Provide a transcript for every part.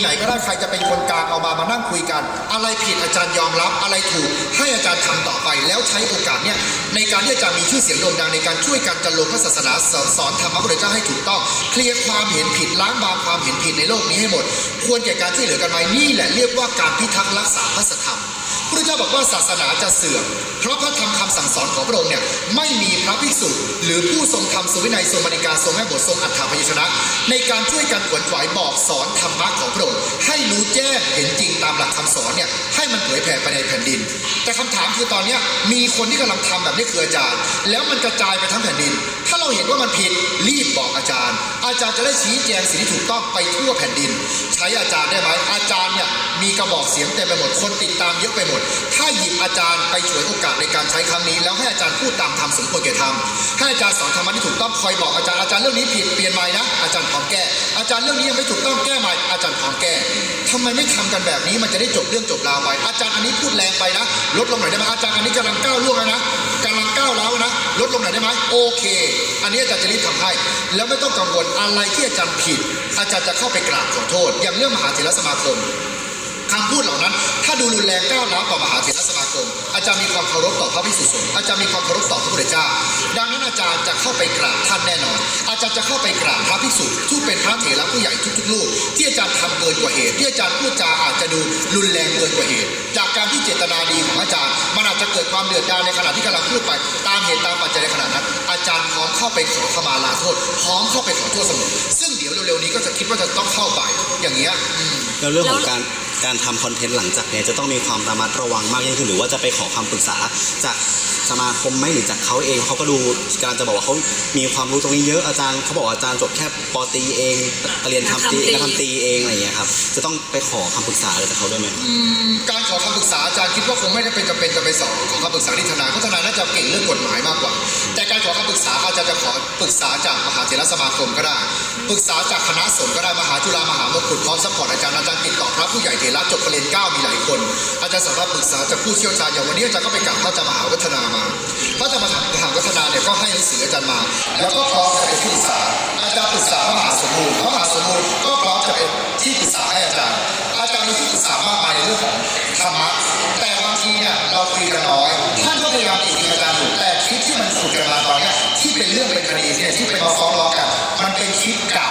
ไหนก็ได้ใครจะเป็นคนกลางเอามามานั่งคุยกัน อะไรผิดอาจารย์ยอมรับ อะไรถูกให้อาจารย์ทำต่อไปแล้วใช้โอกาสเนี่ยในการที่อาจารย์มีชื่อเสียงโด่งดังในการช่วยกันจันโลงพระศาสนาสอนสอนธรรมะพระเจ้าให้ถูกต้อง เคลียร์ความเห็นผิดล้างบางความเห็นผิดในโลกนี้ให้หมด ควรแก่การช่วยเหลือกันไหมนี่แหละเรียกว่าการพิทักษ์รักษาพระธรรม พระเจ้าบอกว่าศาสนาจะเสื่อม เพราะพระธรรมคำสั่งสอนของพระองค์เนี่ยไม่มีพระภิกษุหรือผู้ทรงธรรมทรงวินัยทรงบริการทรงแม่บททรงอัฏฐพยัญชนะ ในการช่วยกันขวนขวายบอกสอนธรรมะของพระองค์ให้รู้แจ้งเห็นจริงตามหลักคำสอนเนี่ยให้มันเผยแผ่ไปในแผ่นดิน แต่คำถามคือตอนนี้มีคนที่กำลังทำแบบนี้คืออาจารย์ แล้วมันกระจายไปทั้งแผ่นดิน ถ้าเราเห็นว่ามันผิดรีบบอกอาจารย์ อาจารย์จะได้ชี้แจงสิ่งที่ถูกต้องไปทั่วแผ่นดิน ใช้อาจารย์ได้ไหมอาจารย์เนี่ย มีกระบอกเสียงเต็มไปหมด คนติดตามเยอะไปหมด ถ้าหยิบอาจารย์ไปฉวยโอกาสในการใช้ครั้งนี้ แล้วให้อาจารย์พูดตามธรรมสมควรแก่ธรรมให้อาจารย์สอนธรรมะที่ถูกต้องคอยบอกอาจารย์อาจารย์เรื่องนี้ผิดเปลี่ยนใหม่นะอาจารย์พร้อมแก้ อาจารย์เรื่องนี้ยังไม่ถูกต้องแก้ใหม่อาจารย์พร้อมแก้ทำไมไม่ทำกันแบบนี้มันจะได้จบเรื่องจบราวไปอาจารย์อันนี้พูดแรงไปนะ ลดลงหน่อยได้ไหมอาจารย์อันนี้กำลังก้าวล่วงแล้วนะกำลังก้าวแล้วนะลดลงหน่อยได้ไหมโอเค อันนี้อาจารย์จะรีบทำให้ แล้วไม่ต้องกังวลอะไรที่อาจารย์ผิด อาจารย์จะเข้าไปกราบขอโทษ อย่างเรื่องมหาเถรสมาคม คำพูดเหล่านั้น ถ้าดูรุนแรงก้าวร้าวต่อมหาเถรสมาคม อาจารย์มีความเคารพต่อพระภิกษุสงฆ์อาจารย์มีความเคารพต่อพระพุทธเจ้า ดังนั้นอาจารย์จะเข้าไปกราบท่านแน่นอน อาจารย์จะเข้าไปกราบพระภิกษุที่เป็นพระเถระผู้ใหญ่ทุกๆรูปที่อาจารย์ทำเกินกว่าเหตุ ที่อาจารย์พูดจาอาจจะดูรุนแรงเกินกว่าเหตุ จากการที่เจตนาดีของอาจารย์มันอาจจะเกิดความเดือดดาลในขณะที่กำลังพูดไป ตามเหตุตามปัจจัยในขณะนั้น อาจารย์พร้อมเข้าไปขอขมาลาโทษพร้อมเข้าไปขอโทษเสมอซึ่งเดี๋ยวเร็วๆนี้ก็จะคิดว่าจะต้องเข้าไปอย่างเงี้ยแล้วเรื่องของการ การทำคอนเทนต์หลังจากเนี้ยจะต้องมีความระมัดระวังมากยิ่งขึ้นหรือว่าจะไปขอคำปรึกษาจากสมาคมไหมหรือจากเขาเองเขาก็ดูการจะบอกว่าเขามีความรู้ตรงนี้เยอะอาจารย์เขาบอกอาจารย์จบแค่ปอตรีเองเรียนทำตรีทำตรีนักทำตีเองอะไรอย่างเงี้ยครับจะต้องไปขอคำปรึกษาอะไรจากเขาด้วยไหมการขอคำปรึกษาอาจารย์คิดว่าคงไม่ได้เป็นจำเป็นจะไปสอบขอคำปรึกษาที่ทนายเพราะทนายน่าจะเก่งเรื่องกฎหมายมากกว่า แต่การขอคำปรึกษาอาจารย์จะขอปรึกษาจากมหาเถรสมาคมก็ได้ ปรึกษาจากคณะสงฆ์ก็ได้มหาจุฬามหามงกุฎพร้อมซัพพอร์ตอาจารย์อาจารย์ติดต่อพระผู้ใหญ่เถระจบประเรียนเก้ามีหลายคน อาจารย์สามารถปรึกษาจากผู้เชี่ยวชาญอย่างวันนี้อาจารย์ก็ไปกราบพระอาจารย์มหาวัฒนามา พระอาจารย์มหาวัฒนาเนี่ยก็ให้หนังสืออาจารย์มา แล้วก็พร้อมจะเป็นที่ปรึกษา อาจารย์ปรึกษาพระมหาสมบูรณ์พระมหาสมบูรณ์ก็พร้อมจะเป็นที่ปรึกษาให้อาจารย์ อาจารย์มีที่ปรึกษามากมายในเรื่องของธรรมะแต่บางทีเนี่ยเราคุยกันน้อยท่านก็พยายามติดติอาจารย์อยู่แต่คลิปที่มันขุดกันมาตอนนี้ที่เป็นเรื่องเป็นคดีเนี่ยที่เป็นมาฟ้องร้องกัน มันเป็นคลิปเก่า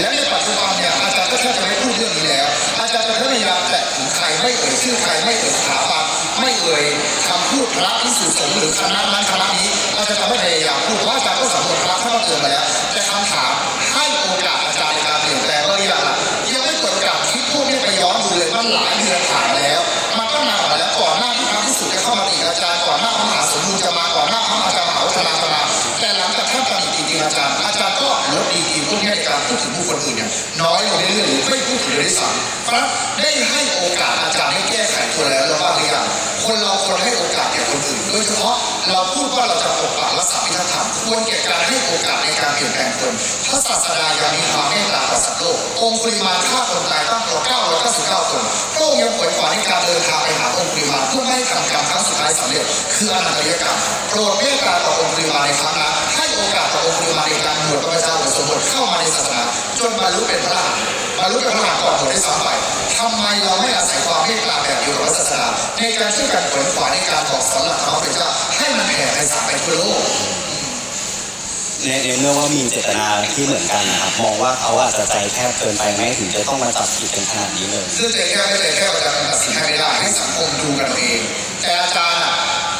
แล้วในปัจจุบันเนี่ยอาจารย์ก็แทบจะไม่พูดเรื่องนี้แล้ว อาจารย์จะพยายามแตะถึงใครไม่เอ่ยชื่อใครไม่เอ่ยสถาบันไม่เอ่ยคำพูดพระที่สุสงฆ์หรือคณะนั้นคณะนี้ อาจารย์จะไม่พยายามพูดเพราะอาจารย์ก็สำรวจพระท่านก็เตือนมาแล้ว แต่คำถามให้โอกาสอาจารย์ในการเปลี่ยนแปลงบางอย่างล่ะยังไม่เปิดโอกาสคลิปพวกนี้ไปย้อนดูเลยมันหลายเดือนผ่านมาแล้ว มันก็นานมาแล้วก่อนหน้าที่พระพิสุจะเข้ามาติอาจารย์ก่อนหน้าพระมหาสมบูรณ์จะมาก่อนหน้าพระอาจารย์มหาวัฒนาจะมาแต่หลังจากท่านตำหนิจริงๆอาจารย์ บุคคลอื่นเนี่ยน้อยลงเรื่อยๆหรือไม่พูดถึงเลยด้วยซ้ำเพราะได้ให้โอกาสอาจารย์ให้แก้ไขตัวแล้วเราบ้างหรือยังคนเราควรให้โอกาสแก่คนอื่นโดยเฉพาะเราพูดว่าเราจะปกปักรักษาพิธธรรมควรแก่การให้โอกาสในการเปลี่ยนแปลงคนพระศาสดายังมีความเมตตาต่อสัตว์โลกองค์ปริมาณฆ่าคนต 999คนพระองค์ยังขวนขวาในการเดินทางไปหาองค์ปริมาเพื่อไม่ให้ทำกรรมครั้งสุดท้ายสำเร็จ คืออนันตริยกรรมโปรดเมตตาต่อองค์ปริมาในครั้งนั้นให้โอกาสต่อองค์ปริมาในการบวชพระเจ้าหรือสมบทเข้ามาในศาสนาจนบรรลุเป็นพระอรหันต์บรรลุเป็นพระอรหันต์ก่อนบวชได้ซ้ำไปทำไมเราไม่อาศัยความเมตตาแบบอยู่กับศาสนาในการช่วยกันขวนขวาในการบอกสอนหลักธรรมพระเจ้าให้มันแผ่ไพศาลไปทั่วโลก ในในเมื่อว่ามีเจตนาที่เหมือนกันนะครับมองว่าเขาอาจจะใจแคบเกินไปไหมถึงจะต้องมาจับผิดกันขนาดนี้เลยเรื่องใจแค่ไม่ใจแค่อาจารย์ตัดสินให้ไม่ได้ให้สังคมดูกันเอง แต่อาจารย์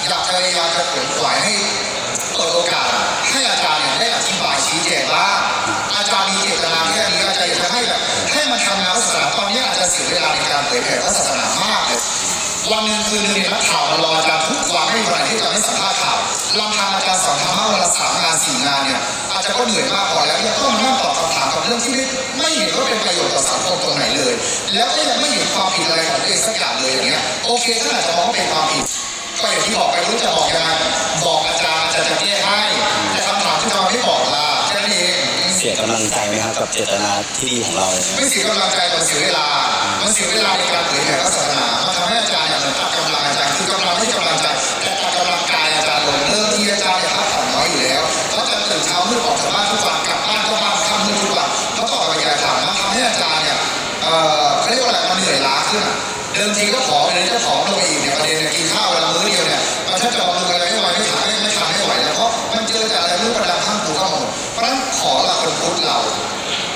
อยากพยายามจะขวนขวายให้เปิดโอกาสให้อาจารย์เนี่ยได้อธิบายชี้แจงบ้าอาจารย์มีเจตนาแค่นี้อาจารย์อยากจะให้แบบให้มันทำงานศาสนาตอนนี้อาจจะเสียเวลาในการเผยแผ่พระศาสนามากเลยวันหนึ่งคืนหนึงเนี่ยนักข่าวมารออาจารย์ทุกวันไม่มีวันไหนที่จาไม่สัมภาษณ์ข่าว ลำพังอาจารย์สอนธรรมะวันละสามงานสี่งานเนี่ยอาจจะก็เหนื่อยมากพอแล้วยังต้องมานั่งตอบคำถามกับเรื่องที่ไม่ไม่เห็นว่าเป็นประโยชน์ต่อสังคมตรงไหนเลย แล้วก็ยังไม่เห็นความผิดอะไรของตัวเองสักอย่างเลยอย่างเงี้ยโอเคท่านอาจจะมองว่าเป็นความผิดก็อย่างที่บอกไปรู้จะบอกยังไงบอกอาจารย์อาจารย์จะแก้ให้แต่คำถามที่ทำไมไม่บอกล่ะแค่นั้นเองเสียกำลังใจไหมครับกับเจตนาที่ดีของเราไม่เสียกำลังใจแต่เสียเวลามันเสียเวลาในการเผยแผ่พระศาสนามันทำให้อาจารย์เนี่ยเหมือนตัดกำลังอาจารย์คือกำลังไม่ใช่กำลัง ตื่นเช้ามืดออกจากบ้านทุกวันกลับบ้านก็บ้านค่ำมืดทุกวันเขาก็อไปกิจกรรมมันทำให้อาจารย์เนี่ยเอ่อเขาเรียกว่าอะไรมันเหนื่อยล้าขึ้นเดิมทีก็ผอมเดี๋ยวนี้จะผอมลงไปอีกเนี่ยประเด็นเนี่ยกินข้าวเวลามื้อเดียวเนี่ยมันแทบจะบำรุงอะไรไม่ไหวไม่ทานไม่ทานไม่ไหวแล้วเพราะมันเจอแต่อะไรไม่รู้ประดับข้างหูข้างหมดเพราะฉะนั้นขอละคนพุทธเรา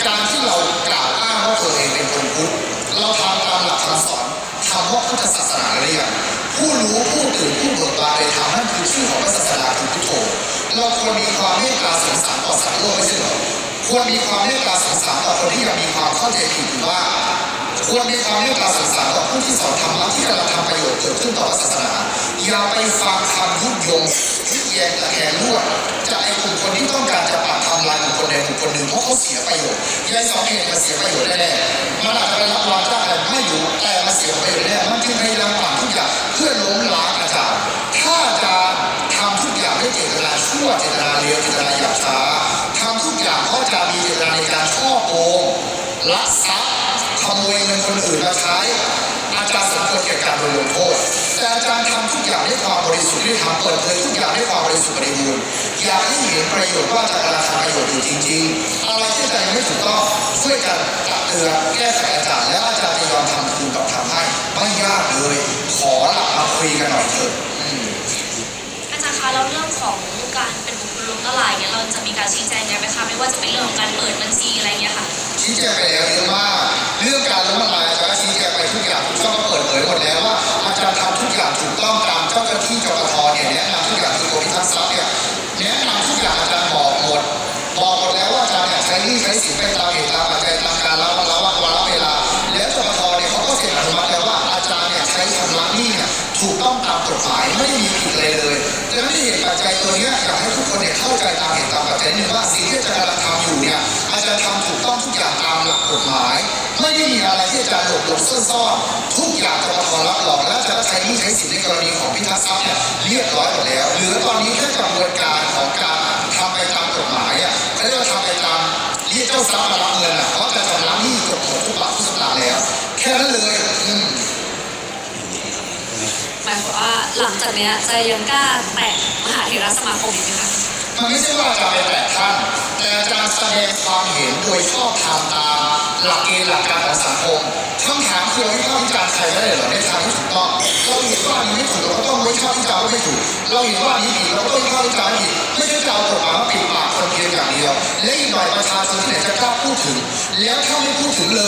การที่เรากล่าวอ้างว่าตัวเองเป็นคนพุทธเราทำตามหลักคำสอนคำว่าพุทธศาสนาหรือยังผู้รู้ผู้ตื่นผู้เบิกบานในธรรมนั่นคือชื่อของพระศาสดา เราควรมีความเมตตาสงสารต่อสัตว์โลกไม่ใช่เหรอควรมีความเมตตาสงสารต่อคนที่ยังมีความเข้าใจผิดว่า ควรมีความเมตตาสงสารต่อผู้ที่สอนธรรมะที่กำลังทำประโยชน์เกิดขึ้นต่อศาสนาอย่าไปฟังคำยุยงยุแยงตะแคงรั่วจากไอ้กลุ่มคนที่ต้องการจะปาดทำลายบุคคลใดบุคคลหนึ่งเพราะเขาเสียประโยชน์ยายสองเหตุมันเสียประโยชน์แน่ๆมันอาจจะไปรับวางจ้างอะไรไม่รู้แต่มันเสียประโยชน์แน่มันจึงพยายามปั่นทุกอย่างเพื่อล้มล้างอาจารย์ถ้าอาจารย์ เจตนาชั่วเจตนาเลวเจตนาหยาบช้าทำทุกอย่างเพราะอจารย์มีเจตนาในการช่อโกงลักทรัพย์ขโมยเงินคนอื่นมาใช้อาจารย์สมควรแก่การโดนลงโทษแต่อาจารย์ทำทุกอย่างด้วยความบริสุทธิ์ด้วยธรรมเปิดเผยทุกอย่างด้วยความบริสุทธิ์บริบูรณ์อยากให้เห็นประโยชน์ว่าจากกำลังทำประโยชน์อยู่จริงๆอะไรที่อาจารย์ยังไม่ถูกต้องช่วยกันตักเตือนแก้ไขอาจารย์แล้วอาจารย์จะยอมทำคืนตอบทำให้ไม่ยากเลย ขอหลักมาคุยกันหน่อยเถอะ คะแล้วเรื่องของการเป็นบุคคลล้มละลายเนี่ยเราจะมีการชี้แจงไงไหมคะไม่ว่าจะเป็นเรื่องของการเปิดบัญชีอะไรเงี้ยค่ะ ชี้แจงไปแล้วเยอะมากเรื่องการล้มละลายจะชี้แจงไปทุกอย่างต้องก็เปิดเผยหมดแล้วว่าอาจารย์ทำทุกอย่างถูกต้องตามเจ้าหน้าที่จปท ถูกต้องตามกฎหมายไม่มีผิดอะไรเลยดังนั้นเหตุปัจจัยตัวนี้อยากให้ทุกคนเนี่ยเข้าใจตามเหตุตามปัจจัยหนึ่งว่าสิ่งที่อาจารย์กำลังทำอยู่เนี่ยอาจารย์ทำถูกต้องทุกอย่างตามหลักกฎหมาย ไม่ได้มีอะไรที่อาจารย์หลบหลบซ่อนซ่อนทุกอย่างจปทรับรองและอาจารย์ใช้นี้ใช้สินในกรณีของพิทักษ์ทรัพย์เนี่ยเรียบร้อยหมดแล้วเหลือตอนนี้แค่กระบวนการของการทำไปตามกฎหมายอะเขาเรียกว่าทำไปตามเรียกเจ้าทรัพย์มารับเงินอะเพราะจะชำระหนี้กดหมดทุกบาททุกสตางค์แล้ว แค่นั้นเลยอื มหมายความว่าหลังจากเนี้ยจะยังกล้าแตะมหาเถรสมาคมอีกไหมคะมันไม่ใช่ว่าจารย์ไปแตะท่าน แต่อาจารย์แสดงความเห็นโดยชอบธรรมตามหลักเกณฑ์หลักการของสังคมคำถามคือเราวิพากษ์วิจารณ์ใครไม่ได้หรอในทางที่ถูกต้องเราเห็นว่าอันนี้ไม่ถูกเราก็ต้องวิพากษ์วิจารณ์ว่าไม่ถูก เราเห็นว่าอันนี้ผิดเราก็ต้องวิพากษ์วิจารณ์ผิดไม่ใช่จะเอากฎหมายมาปิดปากคนเพียงอย่างเดียว และอีกหน่อยประชาชนที่ไหนจะกล้าพูดถึง แล้วถ้าไม่พูดถึงเลย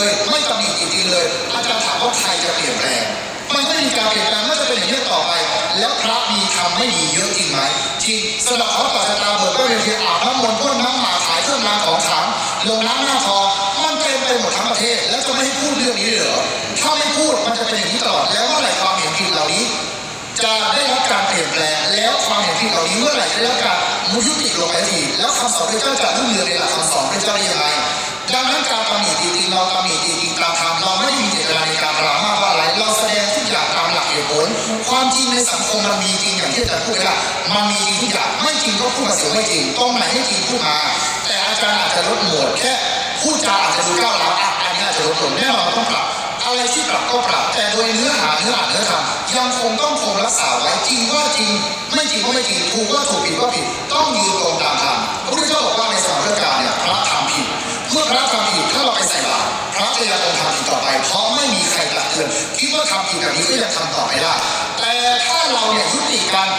แล้วพระมีทำไม่มีเยอะจริงไหมจริงสำหรับเขาต่อชะตาเบิกก็เป็นเพียงอาบน้ำมนต์พ่นน้ำหมาขายเครื่องรางของขลังลงน้ำหน้าทองมันเต็มไปหมดทั้งประเทศ แล้วจะไม่ให้พูดเรื่องนี้เลยเหรอถ้าไม่พูดมันจะเป็นอย่างนี้ตลอดแล้วเมื่อไหร่ความเห็นผิดเหล่านี้ จะได้รับการเปลี่ยนแปลงแล้วความเห็นผิดเหล่านี้เมื่อไหร่จะได้รับการมุยุติลงไปทีแล้วคำสอนพระเจ้าจะรุ่งเรืองในหลักคำสอนพระเจ้าได้ยังไงดังนั้นการตำหนิตีตีเราตำหนิตีตีตามธรรมเราไม่ได้มีเจตนาในการปรามาสว่าอะไรเราแสดงทุกอย่าง ตุผล ความจริงในสังคมมันมีจริงอย่างที่อาจารย์พูดไปละมันมีจริงทุกอย่างไม่จริงก็พูดมาเสียไม่จริงตรงไหนไม่จริงพูดมา แต่อาจารย์อาจจะลดหมวดแค่พูดจาอาจจะดูก้าวร้าวอะอันนี้อาจจะลดลงแน่นอนมันต้องปรับอะไรที่ปรับก็ปรับ แต่โดยเนื้อหาเนื้อหาเนื้อธรรมยังคงต้องคงรักษาไว้จริงว่าจริง ไม่จริงก็ไม่จริงถูกว่าถูกผิดว่าผิดต้องยืน ว่าทำผิดแบบนี้ก็ยังทำต่อไปได้ แต่ถ้าเราเนี่ยยุติการ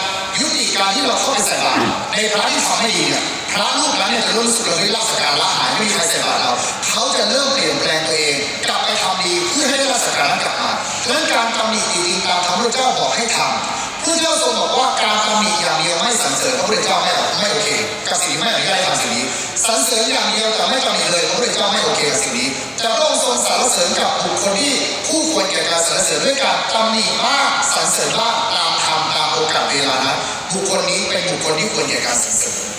ยุติการที่เราเข้าไปใส่บาตรในพระที่ทำไม่ดีเนี่ยพระรูปนั้นเนี่ยจะเริ่มรู้สึกเลยเฮ้ยราชการละหายไม่มีใครใส่บาตรเราเขาจะเริ่มเปลี่ยนแปลงตัวเองกลับไปทำดีเพื่อให้ได้ราชการนั้นกลับมาดังนั้นการทำดีจริงๆตามธรรมพระเจ้าบอกให้ทำ ผู้เจ้าทรงบอกว่าการตำหนิอย่างเดียวไม่สรรเสริญพระพุทธเจ้าไม่เอาไม่โอเคกับสิ่งไม่อนุญาตทำสิ่งนี้สรรเสริญอย่างเดียวแต่ไม่ตำหนิเลยพระพุทธเจ้าไม่โอเคกับสิ่งนี้แต่พระองค์ทรงสรรเสริญกับบุคคลที่ผู้ควรแก่การสรรเสริญด้วยการตำหนิบ้างสรรเสริญบ้างตามธรรมตามโอกาสเวลานั้นบุคคลนี้เป็นบุคคลที่ควรแก่การสรรเสริญ